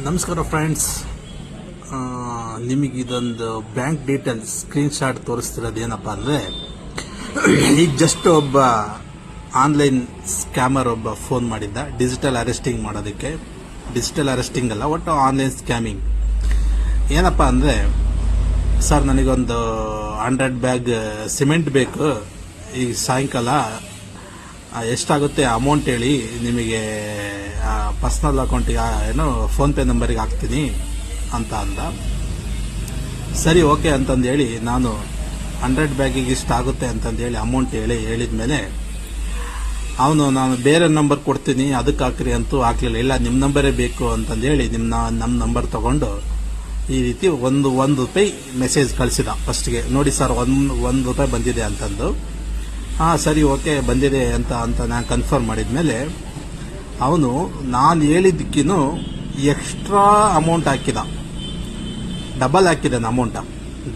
ನಮಸ್ಕಾರ ಫ್ರೆಂಡ್ಸ್ ನಿಮಗೆ ಇದೊಂದು ಬ್ಯಾಂಕ್ ಡೀಟೇಲ್ ಸ್ಕ್ರೀನ್ಶಾಟ್ ತೋರಿಸ್ತಿರೋದು ಏನಪ್ಪ ಅಂದರೆ ಈಗ ಜಸ್ಟ್ ಒಬ್ಬ ಆನ್ಲೈನ್ ಸ್ಕ್ಯಾಮರ್ ಒಬ್ಬ ಫೋನ್ ಮಾಡಿದ್ದ. ಡಿಜಿಟಲ್ ಅರೆಸ್ಟಿಂಗ್ ಮಾಡೋದಕ್ಕೆ. ಡಿಜಿಟಲ್ ಅರೆಸ್ಟಿಂಗ್ ಅಲ್ಲ, ಒಟ್ಟು ಆನ್ಲೈನ್ ಸ್ಕ್ಯಾಮಿಂಗ್ ಏನಪ್ಪ ಅಂದರೆ ಸರ್ ನನಗೊಂದು ಹಂಡ್ರೆಡ್ ಬ್ಯಾಗ್ ಸಿಮೆಂಟ್ ಬೇಕು. ಈಗ ಸಾಯಂಕಾಲ ಎಷ್ಟಾಗುತ್ತೆ ಅಮೌಂಟ್ ಹೇಳಿ ನಿಮಗೆ ಪರ್ಸ್ನಲ್ ಅಕೌಂಟಿಗೆ ಏನು ಫೋನ್ಪೇ ನಂಬರಿಗೆ ಹಾಕ್ತೀನಿ ಅಂತ ಅಂದ. ಸರಿ ಓಕೆ ಅಂತಂದು ಹೇಳಿ ನಾನು ಹಂಡ್ರೆಡ್ ಬ್ಯಾಗಿಗೆ ಇಷ್ಟು ಆಗುತ್ತೆ ಅಂತಂದು ಹೇಳಿ ಅಮೌಂಟ್ ಹೇಳಿ, ಹೇಳಿದ ಮೇಲೆ ಅವನು, ನಾನು ಬೇರೆ ನಂಬರ್ ಕೊಡ್ತೀನಿ ಅದಕ್ಕೆ ಹಾಕ್ರಿ ಅಂತೂ ಹಾಕ್ಲಿಲ್ಲ. ಇಲ್ಲ ನಿಮ್ಮ ನಂಬರೇ ಬೇಕು ಅಂತಂದು ಹೇಳಿ ನಿಮ್ಮ ನಮ್ಮ ನಂಬರ್ ತಗೊಂಡು ಈ ರೀತಿ ಒಂದು ಒಂದು ರೂಪಾಯಿ ಮೆಸೇಜ್ ಕಳಿಸಿದ ಫಸ್ಟ್ಗೆ ನೋಡಿ ಸರ್ ಒಂದು ಒಂದು ರೂಪಾಯಿ ಬಂದಿದೆ ಅಂತಂದು. ಹಾಂ, ಸರಿ, ಓಕೆ, ಬಂದಿದೆ ಅಂತ ಅಂತ ನಾನು ಕನ್ಫರ್ಮ್ ಮಾಡಿದ್ಮೇಲೆ ಅವನು ನಾನು ಹೇಳಿದ್ದಕ್ಕಿನ್ನೂ ಎಕ್ಸ್ಟ್ರಾ ಅಮೌಂಟ್ ಹಾಕಿದ. ಡಬಲ್ ಹಾಕಿದ್ದಾನೆ ಅಮೌಂಟ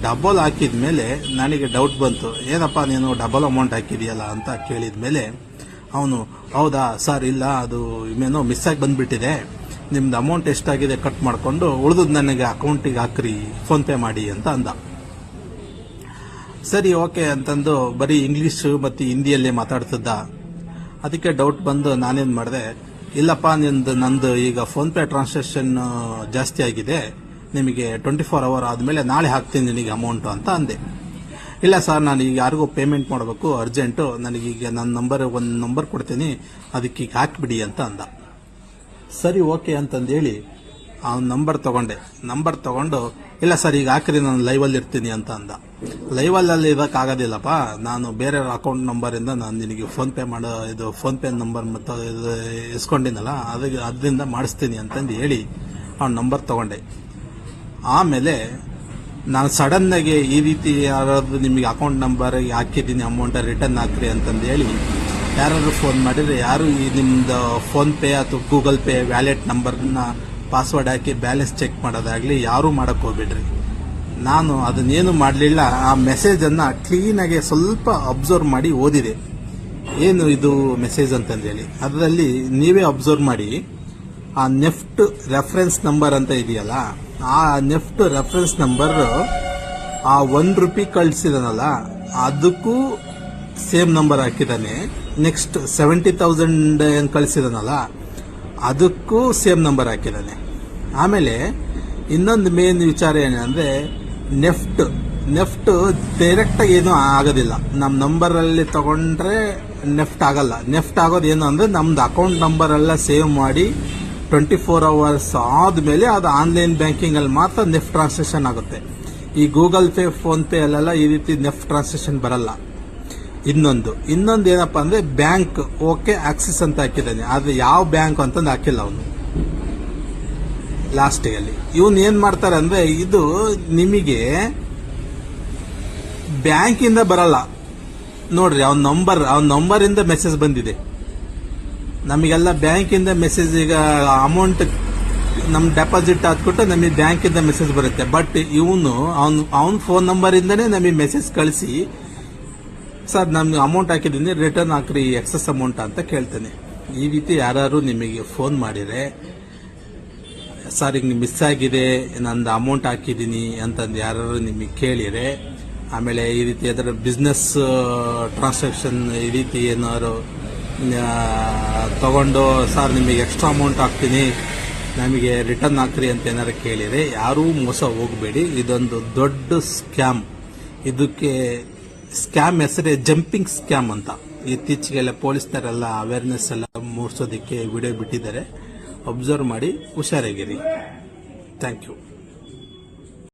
ಡಬಲ್ ಹಾಕಿದ ಮೇಲೆ ನನಗೆ ಡೌಟ್ ಬಂತು. ಏನಪ್ಪ ನೀನು ಡಬಲ್ ಅಮೌಂಟ್ ಹಾಕಿದೆಯಲ್ಲ ಅಂತ ಕೇಳಿದ ಮೇಲೆ ಅವನು, ಹೌದಾ, ಸರ್, ಇಲ್ಲ, ಅದು ಇನ್ನೇನೋ ಆಗಿ ಬಂದ್ಬಿಟ್ಟಿದೆ. ನಿಮ್ದು ಅಮೌಂಟ್ ಎಷ್ಟಾಗಿದೆ? ಕಟ್ ಮಾಡಿಕೊಂಡು ಉಳಿದುದು ನನಗೆ ಅಕೌಂಟಿಗೆ ಹಾಕ್ರಿ ಫೋನ್ಪೇ ಮಾಡಿ ಅಂತ ಅಂದ. ಸರಿ, ಓಕೆ ಅಂತಂದು ಬರೀ ಇಂಗ್ಲಿಷ್ ಮತ್ತು ಹಿಂದಿಯಲ್ಲೇ ಮಾತಾಡ್ತಿದ್ದ. ಅದಕ್ಕೆ ಡೌಟ್ ಬಂದು ನಾನೇನು ಮಾಡಿದೆ, ಇಲ್ಲಪ್ಪ, ನಿಂದು, ನಂದು ಈಗ ಫೋನ್ಪೇ ಟ್ರಾನ್ಸಾಕ್ಷನ್ ಜಾಸ್ತಿ ಆಗಿದೆ, ನಿಮಗೆ ಟ್ವೆಂಟಿ ಫೋರ್ ಅವರ್ ಆದಮೇಲೆ ನಾಳೆ ಹಾಕ್ತೀನಿ ನಿನಗೆ ಅಮೌಂಟು ಅಂತ ಅಂದೆ. ಇಲ್ಲ ಸರ್ ನಾನು ಈಗ ಯಾರಿಗೂ ಪೇಮೆಂಟ್ ಮಾಡಬೇಕು ಅರ್ಜೆಂಟು ನನಗೀಗ ನನ್ನ ನಂಬರ್ ಒಂದು ನಂಬರ್ ಕೊಡ್ತೀನಿ, ಅದಕ್ಕೆ ಈಗ ಹಾಕಿಬಿಡಿ ಅಂತ ಅಂದ. ಸರಿ, ಓಕೆ ಅಂತಂದೇಳಿ ಆ ನಂಬರ್ ತಗೊಂಡೆ. ನಂಬರ್ ತಗೊಂಡು ಇಲ್ಲ ಸರ್, ಈಗ ಹಾಕ್ರಿ, ನಾನು ಲೈವಲ್ಲಿ ಇರ್ತೀನಿ ಅಂತ ಅಂದ. ಲೈವಲ್ಲಿ ಇರೋಕ್ಕಾಗೋದಿಲ್ಲಪ್ಪ ನಾನು ಬೇರೆ ಅಕೌಂಟ್ ನಂಬರಿಂದ ನಾನು ನಿನಗೆ ಫೋನ್ ಪೇ ಮಾಡೋ, ಇದು ಫೋನ್ ಪೇ ನಂಬರ್ ಮತ್ತು ಇದು ಇಸ್ಕೊಂಡಿನಲ್ಲ, ಅದಕ್ಕೆ ಅದರಿಂದ ಮಾಡಿಸ್ತೀನಿ ಅಂತಂದು ಹೇಳಿ ಅವ್ನ ನಂಬರ್ ತಗೊಂಡೆ. ಆಮೇಲೆ ನಾನು ಸಡನ್ನಾಗಿ ಈ ರೀತಿ ಯಾರಾದ್ರೂ ನಿಮಗೆ ಅಕೌಂಟ್ ನಂಬರ್ ಹಾಕಿದ್ದೀನಿ ಅಮೌಂಟ್ ರಿಟರ್ನ್ ಹಾಕ್ರಿ ಅಂತಂದು ಹೇಳಿ ಯಾರಾದರೂ ಫೋನ್ ಮಾಡಿದರೆ, ಯಾರು ಈ ನಿಮ್ಮದು ಫೋನ್ಪೇ ಅಥವಾ ಗೂಗಲ್ ಪೇ ವ್ಯಾಲೆಟ್ ನಂಬರ್ನ ಪಾಸ್ವರ್ಡ್ ಹಾಕಿ ಬ್ಯಾಲೆನ್ಸ್ ಚೆಕ್ ಮಾಡೋದಾಗ್ಲಿ ಯಾರೂ ಮಾಡಕ್ ಹೋಗ್ಬಿಡ್ರಿ. ನಾನು ಅದನ್ನೇನು ಮಾಡಲಿಲ್ಲ, ಆ ಮೆಸೇಜನ್ನು ಆಗಿ ಸ್ವಲ್ಪ ಅಬ್ಸರ್ವ್ ಮಾಡಿ ಓದಿದೆ. ಏನು ಇದು ಮೆಸೇಜ್ ಅಂತಂದೇಳಿ ಅದರಲ್ಲಿ ನೀವೇ ಅಬ್ಸರ್ವ್ ಮಾಡಿ, ಆ ನೆಫ್ಟ್ ರೆಫರೆನ್ಸ್ ನಂಬರ್ ಅಂತ ಇದೆಯಲ್ಲ, ಆ ನೆಫ್ಟ್ ರೆಫರೆನ್ಸ್ ನಂಬರ್ ಆ ಒನ್ ರುಪಿ ಕಳಿಸಿದಾನಲ್ಲ, ಅದಕ್ಕೂ ಸೇಮ್ ನಂಬರ್ ಹಾಕಿದ್ದಾನೆ. ನೆಕ್ಸ್ಟ್ ಸೆವೆಂಟಿ ತೌಸಂಡ್ ಏನು ಕಳಿಸಿದಾನಲ್ಲ ಅದಕ್ಕೂ ಸೇಮ್ ನಂಬರ್ ಹಾಕಿದ್ದಾನೆ. ಆಮೇಲೆ ಇನ್ನೊಂದು ಮೇನ್ ವಿಚಾರ ಏನಂದ್ರೆ, ನೆಫ್ಟ್. ನೆಫ್ಟ್ ಡೈರೆಕ್ಟ್ ಏನೂ ಆಗೋದಿಲ್ಲ. ನಮ್ಮ ನಂಬರಲ್ಲಿ ತಗೊಂಡ್ರೆ ನೆಫ್ಟ್ ಆಗಲ್ಲ. ನೆಫ್ಟ್ ಆಗೋದು ಏನು ಅಂದ್ರೆ, ನಮ್ದು ಅಕೌಂಟ್ ನಂಬರ್ ಎಲ್ಲ ಸೇವ್ ಮಾಡಿ ಟ್ವೆಂಟಿ ಫೋರ್ ಅವರ್ಸ್ ಆದ್ಮೇಲೆ ಅದು ಆನ್ಲೈನ್ ಬ್ಯಾಂಕಿಂಗ್ ಅಲ್ಲಿ ಮಾತ್ರ ನೆಫ್ಟ್ ಟ್ರಾನ್ಸಾಕ್ಷನ್ ಆಗುತ್ತೆ. ಈ ಗೂಗಲ್ ಪೇ ಫೋನ್ ಪೇ ಅಲ್ಲೆಲ್ಲ ಈ ರೀತಿ ನೆಫ್ಟ್ ಟ್ರಾನ್ಸಾಕ್ಷನ್ ಬರಲ್ಲ. ಇನ್ನೊಂದು. ಇನ್ನೊಂದು ಏನಪ್ಪಾ ಅಂದ್ರೆ ಬ್ಯಾಂಕ್, ಓಕೆ, ಆಕ್ಸಿಸ್ ಅಂತ ಹಾಕಿದ್ದಾನೆ. ಆದ್ರೆ ಯಾವ ಬ್ಯಾಂಕ್ ಅಂತಂದು ಹಾಕಿಲ್ಲ ಅವನು. ಲಾಸ್ಟಿಗಲ್ಲಿ. ಇವನ್ ಏನ್ ಮಾಡ್ತಾರೆ ಅಂದ್ರೆ ಇದು ನಿಮಗೆ ಬ್ಯಾಂಕಿಂದ ಬರಲ್ಲ. ನೋಡ್ರಿ, ಅವನ ನಂಬರ್, ಅವ್ನ ನಂಬರ್ ಇಂದ ಮೆಸೇಜ್ ಬಂದಿದೆ. ನಮಗೆಲ್ಲ ಬ್ಯಾಂಕಿಂದ ಮೆಸೇಜ್ ಈಗ ಅಮೌಂಟ್ ನಮ್ ಡೆಪಾಸಿಟ್ ಹಾಕ್ಬಿಟ್ಟು ನಮಗೆ ಬ್ಯಾಂಕಿಂದ ಮೆಸೇಜ್ ಬರುತ್ತೆ. ಬಟ್ ಇವನು ಅವನ್, ಅವನ ಫೋನ್ ನಂಬರ್ ಇಂದನೇ ನಮಗೆ ಮೆಸೇಜ್ ಕಳಿಸಿ ಸರ್, ನಾನು ಅಮೌಂಟ್ ಹಾಕಿದ್ದೀನಿ ರಿಟರ್ನ್ ಹಾಕ್ರಿ ಎಕ್ಸಸ್ ಅಮೌಂಟ್ ಅಂತ ಕೇಳ್ತೇನೆ. ಈ ರೀತಿ ಯಾರು ನಿಮಗೆ ಫೋನ್ ಮಾಡಿದ್ರೆ, ಸರ್ ಹಿಂಗೆ ಮಿಸ್ ಆಗಿದೆ, ನಂದು ಅಮೌಂಟ್ ಹಾಕಿದ್ದೀನಿ ಅಂತಂದು ಯಾರು ನಿಮಗೆ ಕೇಳಿದರೆ, ಆಮೇಲೆ ಈ ರೀತಿ ಅದರ ಬಿಸ್ನೆಸ್ ಟ್ರಾನ್ಸಾಕ್ಷನ್ ಈ ರೀತಿ ಏನಾದ್ರು ತಗೊಂಡು, ಸರ್, ನಿಮಗೆ ಎಕ್ಸ್ಟ್ರಾ ಅಮೌಂಟ್ ಹಾಕ್ತೀನಿ, ನಮಗೆ ರಿಟರ್ನ್ ಹಾಕ್ರಿ ಅಂತ ಏನಾರು ಕೇಳಿದರೆ, ಯಾರೂ ಮೋಸ ಹೋಗಬೇಡಿ. ಇದೊಂದು ದೊಡ್ಡ ಸ್ಕ್ಯಾಮ್ ಇದಕ್ಕೆ ಸ್ಕ್ಯಾಮ್ ಹೆಸರೇ ಜಂಪಿಂಗ್ ಸ್ಕ್ಯಾಮ್ ಅಂತ. ಇತ್ತೀಚೆಗೆಲ್ಲ ಪೊಲೀಸ್ನರೆಲ್ಲ ಅವೇರ್ನೆಸ್ ಎಲ್ಲ ಮೂಡಿಸೋದಕ್ಕೆ ವಿಡಿಯೋ ಬಿಟ್ಟಿದ್ದಾರೆ. ಅಬ್ಸರ್ವ್ ಮಾಡಿ, ಹುಷಾರಾಗಿರಿ. Thank you